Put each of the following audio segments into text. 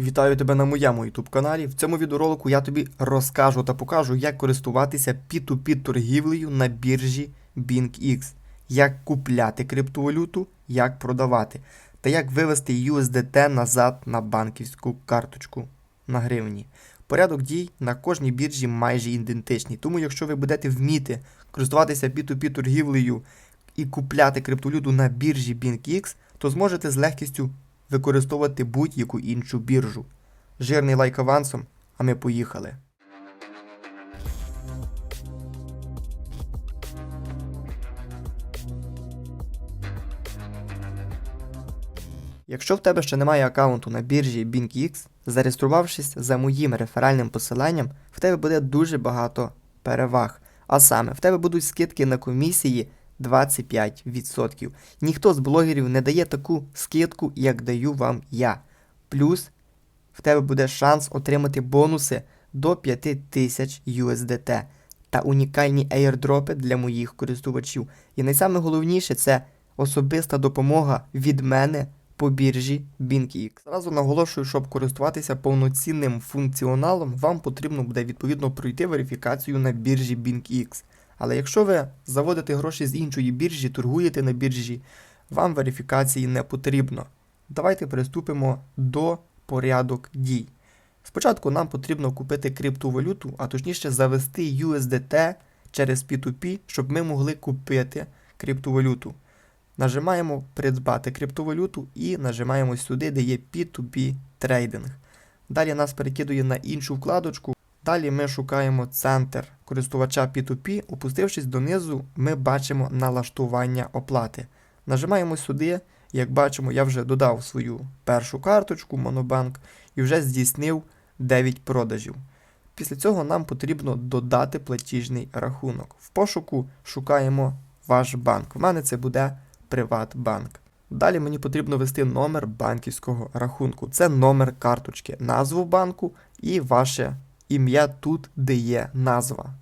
Вітаю тебе на моєму YouTube каналі. В цьому відеоролику я тобі розкажу та покажу, як користуватися P2P торгівлею на біржі BingX, як купляти криптовалюту, як продавати, та як вивести USDT назад на банківську карточку на гривні. Порядок дій на кожній біржі майже ідентичний. Тому, якщо ви будете вміти користуватися P2P торгівлею і купляти криптовалюту на біржі BingX, то зможете з легкістю використовувати будь-яку іншу біржу. Жирний лайк авансом, а ми поїхали. Якщо в тебе ще немає аккаунту на біржі BingX, зареєструвавшись за моїм реферальним посиланням, в тебе буде дуже багато переваг. А саме, в тебе будуть скидки на комісії 25%. Ніхто з блогерів не дає таку скидку, як даю вам я. Плюс в тебе буде шанс отримати бонуси до 5000 USDT та унікальні airdропи для моїх користувачів. І найсайголовніше це особиста допомога від мене по біржі BingX. Зразу наголошую, щоб користуватися повноцінним функціоналом, вам потрібно буде відповідно пройти верифікацію на біржі BingX. Але якщо ви заводите гроші з іншої біржі, торгуєте на біржі, вам верифікації не потрібно. Давайте приступимо до порядок дій. Спочатку нам потрібно купити криптовалюту, а точніше завести USDT через P2P, щоб ми могли купити криптовалюту. Нажимаємо придбати криптовалюту і нажимаємо сюди, де є P2P трейдинг. Далі нас перекидує на іншу вкладочку. Далі ми шукаємо центр користувача P2P. Опустившись донизу, ми бачимо налаштування оплати. Нажимаємо сюди. Як бачимо, я вже додав свою першу карточку Monobank і вже здійснив 9 продажів. Після цього нам потрібно додати платіжний рахунок. В пошуку шукаємо ваш банк. У мене це буде Приватбанк. Далі мені потрібно ввести номер банківського рахунку. Це номер карточки, назву банку і ваше ім'я тут, де є назва.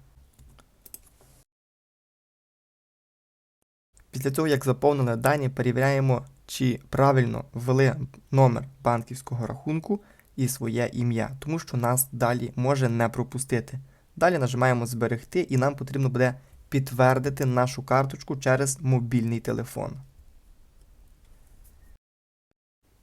Після цього, як заповнили дані, перевіряємо, чи правильно ввели номер банківського рахунку і своє ім'я, тому що нас далі може не пропустити. Далі нажимаємо Зберегти, і нам потрібно буде підтвердити нашу карточку через мобільний телефон.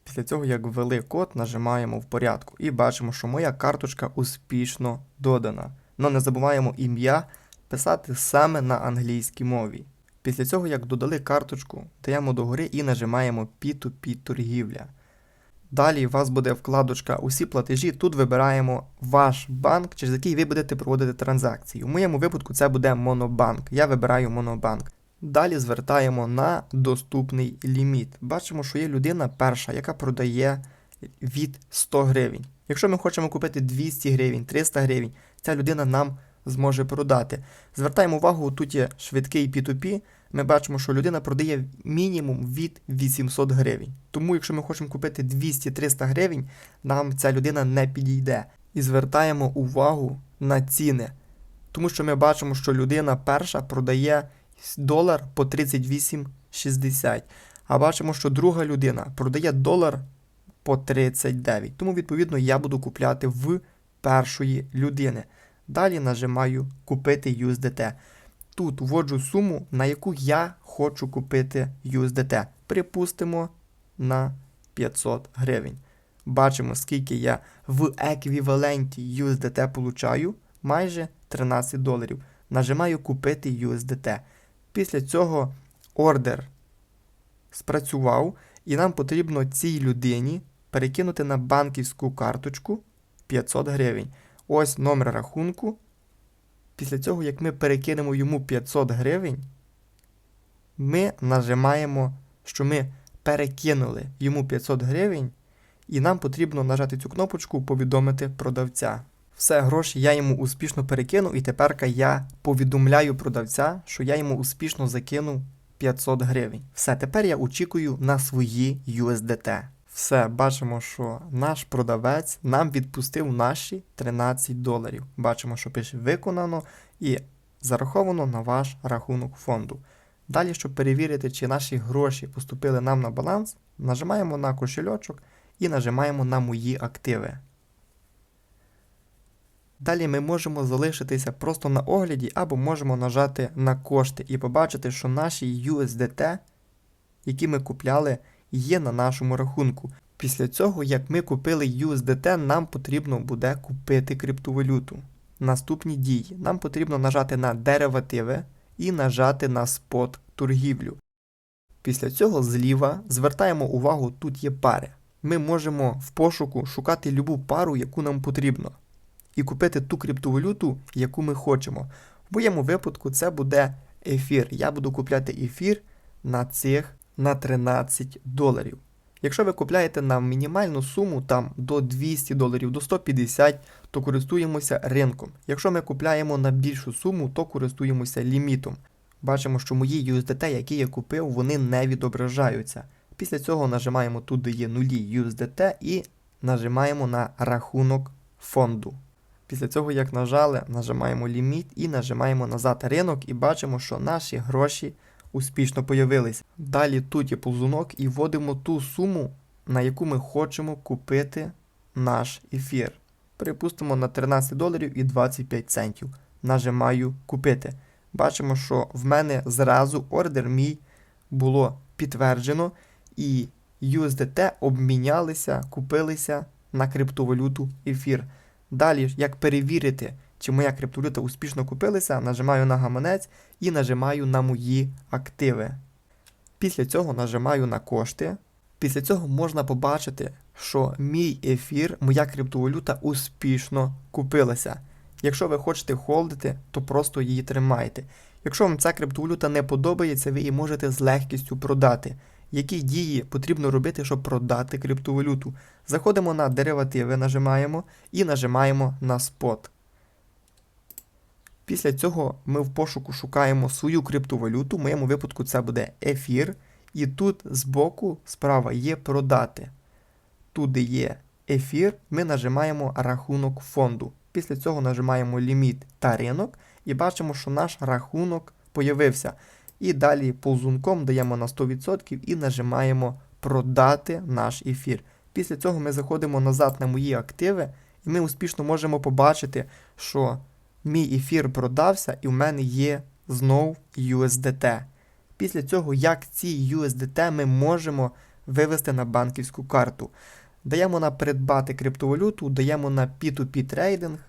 Після цього, як ввели код, нажимаємо в порядку і бачимо, що моя карточка успішно додана. Но не забуваємо ім'я писати саме на англійській мові. Після цього, як додали карточку, даємо догори і нажимаємо P2P торгівля. Далі у вас буде вкладочка Усі платежі. Тут вибираємо ваш банк, через який ви будете проводити транзакції. У моєму випадку це буде Монобанк. Я вибираю Монобанк. Далі звертаємо на доступний ліміт. Бачимо, що є людина перша, яка продає від 100 гривень. Якщо ми хочемо купити 200 гривень, 300 гривень, ця людина нам зможе продати. Звертаємо увагу, тут є швидкий P2P. Ми бачимо, що людина продає мінімум від 800 гривень. Тому, якщо ми хочемо купити 200-300 гривень, нам ця людина не підійде. І звертаємо увагу на ціни. Тому що ми бачимо, що людина перша продає долар по 38,60. А бачимо, що друга людина продає долар по 39. Тому, відповідно, я буду купляти в першої людини. Далі нажимаю Купити USDT. Тут вводжу суму, на яку я хочу купити USDT. Припустимо на 500 гривень. Бачимо, скільки я в еквіваленті USDT получаю майже 13 доларів. Нажимаю Купити USDT. Після цього ордер спрацював, і нам потрібно цій людині перекинути на банківську карточку 500 гривень. Ось номер рахунку. Після цього, як ми перекинемо йому 500 гривень, ми нажимаємо, що ми перекинули йому 500 гривень, і нам потрібно нажати цю кнопочку Повідомити продавця. Все, гроші я йому успішно перекинув, і тепер я повідомляю продавця, що я йому успішно закинув 500 гривень. Все, тепер я очікую на свої USDT. Все, бачимо, що наш продавець нам відпустив наші 13 доларів. Бачимо, що пише виконано і зараховано на ваш рахунок фонду. Далі, щоб перевірити, чи наші гроші поступили нам на баланс, нажимаємо на кошельочок і нажимаємо на мої активи. Далі ми можемо залишитися просто на огляді або можемо нажати на кошти і побачити, що наші USDT, які ми купляли, є на нашому рахунку. Після цього, як ми купили USDT, нам потрібно буде купити криптовалюту. Наступні дії. Нам потрібно нажати на деривативи і нажати на спот торгівлю. Після цього зліва звертаємо увагу, тут є пари. Ми можемо в пошуку шукати любу пару, яку нам потрібно, і купити ту криптовалюту, яку ми хочемо. В моєму випадку це буде ефір. Я буду купляти ефір на цих на 13 доларів. Якщо ви купляєте на мінімальну суму там до 200 доларів, до 150, то користуємося ринком. Якщо ми купляємо на більшу суму, то користуємося лімітом. Бачимо, що мої USDT, які я купив, вони не відображаються. Після цього нажимаємо тут, де є нулі USDT і нажимаємо на рахунок фонду. Після цього, як нажали, нажимаємо ліміт і нажимаємо назад ринок і бачимо, що наші гроші успішно появились. Далі тут є ползунок і вводимо ту суму, на яку ми хочемо купити наш ефір. Припустимо на 13 доларів і 25 центів. Нажимаю купити. Бачимо, що в мене зразу ордер мій було підтверджено, і USDT обмінялися, купилися на криптовалюту ефір. Далі, як перевірити, чи моя криптовалюта успішно купилася, нажимаю на гаманець і нажимаю на мої активи. Після цього нажимаю на кошти. Після цього можна побачити, що мій ефір, моя криптовалюта успішно купилася. Якщо ви хочете холдити, то просто її тримайте. Якщо вам ця криптовалюта не подобається, ви її можете з легкістю продати. Які дії потрібно робити, щоб продати криптовалюту? Заходимо на деривативи, нажимаємо і нажимаємо на спот. Після цього ми в пошуку шукаємо свою криптовалюту. В моєму випадку це буде ефір. І тут збоку справа є продати. Тут де є ефір, ми нажимаємо рахунок фонду. Після цього нажимаємо ліміт та ринок і бачимо, що наш рахунок появився. І далі ползунком даємо на 100% і нажимаємо продати наш ефір. Після цього ми заходимо назад на мої активи, і ми успішно можемо побачити, що мій ефір продався, і в мене є знов USDT. Після цього, як ці USDT ми можемо вивести на банківську карту. Даємо на придбати криптовалюту, даємо на P2P трейдинг.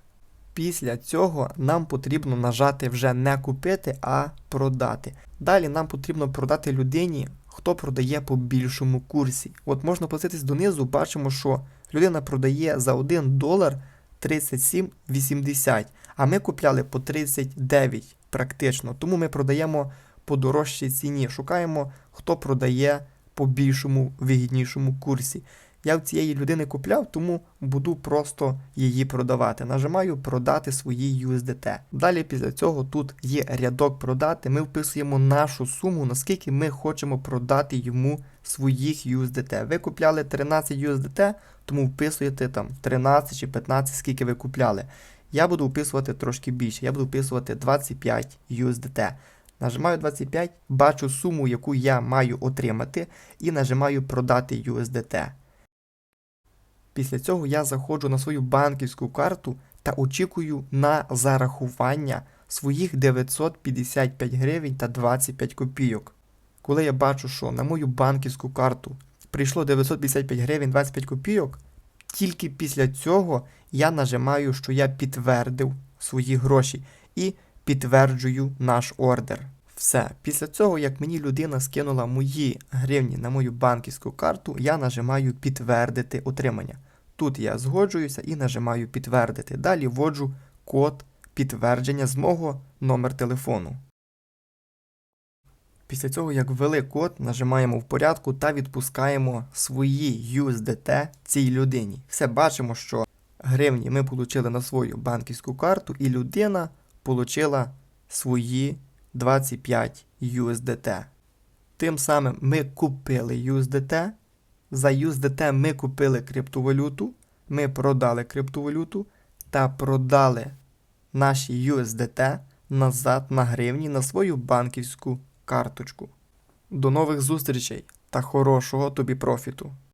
Після цього нам потрібно нажати вже не купити, а продати. Далі нам потрібно продати людині, хто продає по більшому курсі. От можна подивитись донизу, бачимо, що людина продає за 1 долар 37,80, а ми купляли по 39 практично. Тому ми продаємо по дорожчій ціні. Шукаємо, хто продає по більшому вигіднішому курсі. Я в цієї людини купляв, тому буду просто її продавати. Нажимаю продати свої USDT. Далі після цього тут є рядок продати. Ми вписуємо нашу суму, наскільки ми хочемо продати йому своїх USDT. Ви купляли 13 USDT, тому вписуєте там 13 чи 15, скільки ви купляли. Я буду вписувати трошки більше. Я буду вписувати 25 USDT. Нажимаю 25, бачу суму, яку я маю отримати, і нажимаю продати USDT. Після цього я заходжу на свою банківську карту та очікую на зарахування своїх 955 гривень та 25 копійок. Коли я бачу, що на мою банківську карту прийшло 955 гривень 25 копійок, тільки після цього я нажимаю, що я підтвердив свої гроші і підтверджую наш ордер. Все. Після цього, як мені людина скинула мої гривні на мою банківську карту, я нажимаю підтвердити отримання. Тут я згоджуюся і нажимаю підтвердити. Далі вводжу код підтвердження з мого номер телефону. Після цього, як ввели код, нажимаємо в порядку та відпускаємо свої USDT цій людині. Все бачимо, що гривні ми отримали на свою банківську карту, і людина отримала свої 25 USDT. Тим самим ми купили USDT. За USDT ми купили криптовалюту, ми продали криптовалюту та продали наші USDT назад на гривні на свою банківську карточку. До нових зустрічей та хорошого тобі профіту!